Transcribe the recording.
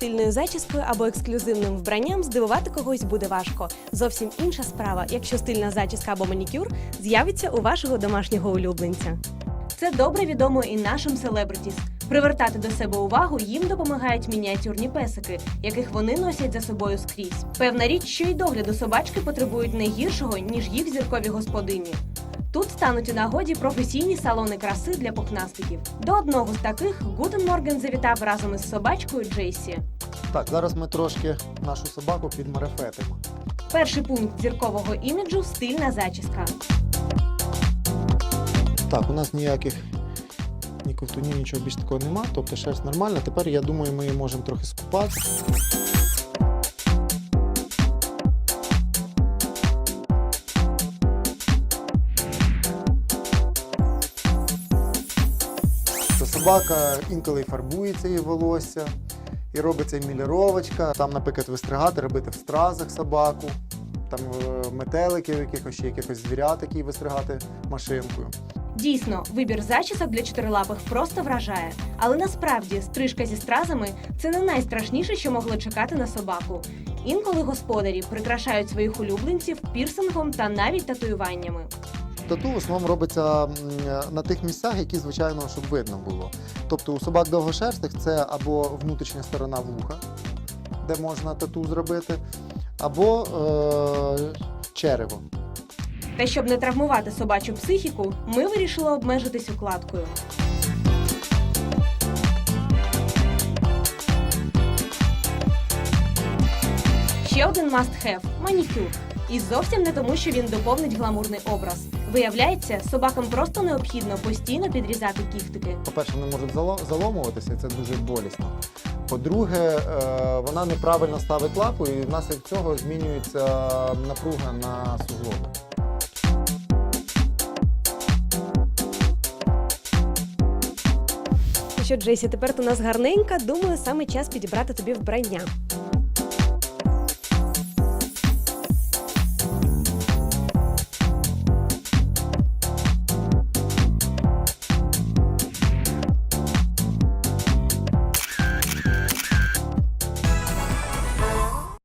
стильною зачіскою або ексклюзивним вбранням здивувати когось буде важко. Зовсім інша справа, якщо стильна зачіска або манікюр з'явиться у вашого домашнього улюбленця. Це добре відомо і нашим селебритіс. Привертати до себе увагу їм допомагають мініатюрні песики, яких вони носять за собою скрізь. Певна річ, що й догляду собачки потребують не гіршого, ніж їх зіркові господині. Тут стануть у нагоді професійні салони краси для пухнастиків. До одного з таких Гутен Морген завітав разом із собачкою Джейсі. Так, зараз ми трошки нашу собаку підмарефетимо. Перший пункт зіркового іміджу стильна зачіска. Так, у нас ніяких ні ковтунів, нічого більш такого нема, тобто шерсть нормальна. Тепер я думаю, ми її можемо трохи скупати. Це собака інколи фарбується її волосся, і робиться і міліровочка. Там, наприклад, вистригати, робити в стразах собаку, там е, метеликів, якихось якихось звірят, які вистригати машинкою. Дійсно, вибір зачісок для чотирилапих просто вражає. Але насправді стрижка зі стразами це не найстрашніше, що могло чекати на собаку. Інколи господарі прикрашають своїх улюбленців пірсингом та навіть татуюваннями. Тату в основному робиться на тих місцях, які, звичайно, щоб видно було. Тобто у собак довгошерстих це або внутрішня сторона вуха, де можна тату зробити, або е- черево. Та щоб не травмувати собачу психіку, ми вирішили обмежитись укладкою. Ще один must-have – манікюр. І зовсім не тому, що він доповнить гламурний образ. Виявляється, собакам просто необхідно постійно підрізати кіхтики. По-перше, вони можуть зало- заломуватися, і це дуже болісно. По-друге, е- вона неправильно ставить лапу, і внаслідок цього змінюється напруга на суглоби. Що, Джейсі, тепер ти у нас гарненька, думаю, саме час підібрати тобі вбрання.